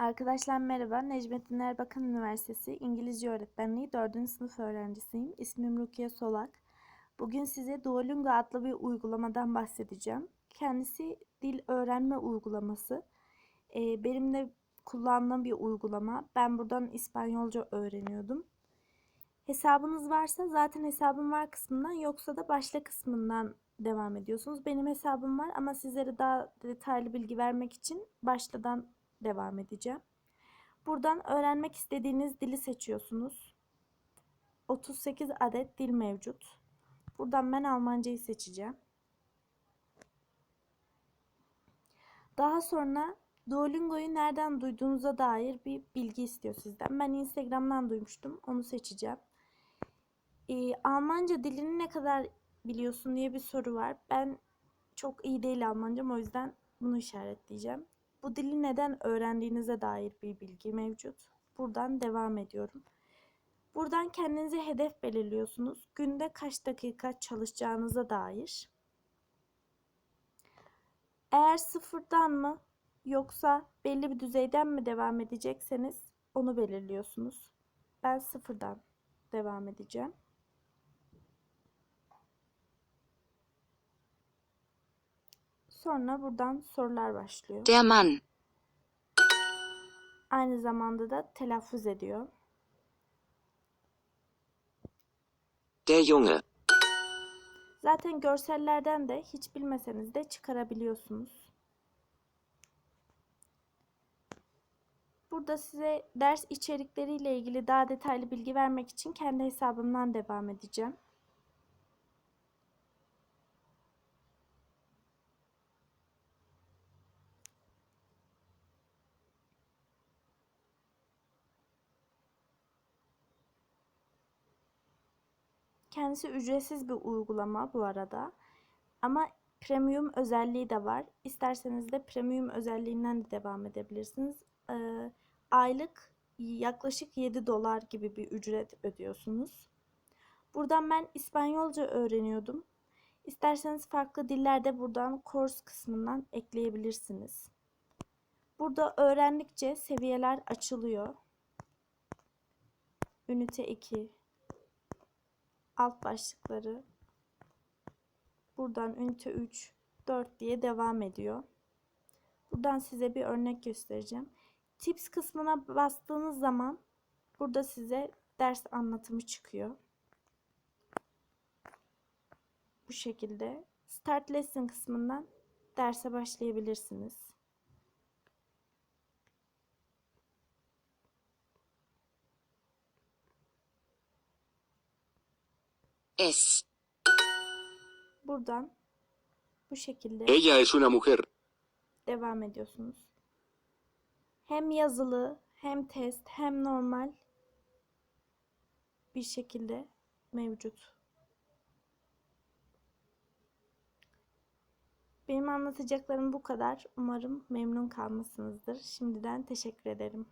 Arkadaşlar merhaba. Necmettin Erbakan Üniversitesi İngilizce Öğretmenliği 4. sınıf öğrencisiyim. İsmim Rukiye Solak. Bugün size Duolingo adlı bir uygulamadan bahsedeceğim. Kendisi dil öğrenme uygulaması. Ee, benim de kullandığım bir uygulama. Ben buradan İspanyolca öğreniyordum. Hesabınız varsa zaten hesabım var kısmından yoksa da başla kısmından devam ediyorsunuz. Benim hesabım var ama sizlere daha detaylı bilgi vermek için başladan devam edeceğim. Buradan öğrenmek istediğiniz dili seçiyorsunuz. 38 adet dil mevcut. Buradan ben Almancayı seçeceğim. Daha sonra Duolingo'yu nereden duyduğunuza dair bir bilgi istiyor sizden. Ben Instagram'dan duymuştum. Onu seçeceğim. Ee, Almanca dilini ne kadar biliyorsun diye bir soru var. Ben çok iyi değil Almancam o yüzden bunu işaretleyeceğim. Bu dili neden öğrendiğinize dair bir bilgi mevcut. Buradan devam ediyorum. Buradan kendinize hedef belirliyorsunuz. Günde kaç dakika çalışacağınıza dair. Eğer sıfırdan mı yoksa belli bir düzeyden mi devam edecekseniz onu belirliyorsunuz. Ben sıfırdan devam edeceğim. Sonra buradan sorular başlıyor. Der Mann, Aynı zamanda da telaffuz ediyor. der Junge, Zaten görsellerden de hiç bilmeseniz de çıkarabiliyorsunuz. Burada size ders içerikleriyle ilgili daha detaylı bilgi vermek için kendi hesabımdan devam edeceğim. Kendisi ücretsiz bir uygulama bu arada. Ama premium özelliği de var. İsterseniz de premium özelliğinden de devam edebilirsiniz. Ee, aylık yaklaşık 7 dolar gibi bir ücret ödüyorsunuz. Buradan ben İspanyolca öğreniyordum. İsterseniz farklı dillerde buradan course kısmından ekleyebilirsiniz. Burada öğrendikçe seviyeler açılıyor. Ünite 2, alt başlıkları buradan ünite 3, 4 diye devam ediyor. Buradan size bir örnek göstereceğim. Tips kısmına bastığınız zaman burada size ders anlatımı çıkıyor. Bu şekilde Start Lesson kısmından derse başlayabilirsiniz. Es, Buradan bu şekilde Ella es una mujer. devam ediyorsunuz. Hem yazılı, hem test, hem normal bir şekilde mevcut. Benim anlatacaklarım bu kadar. Umarım memnun kalmışsınızdır. Şimdiden teşekkür ederim.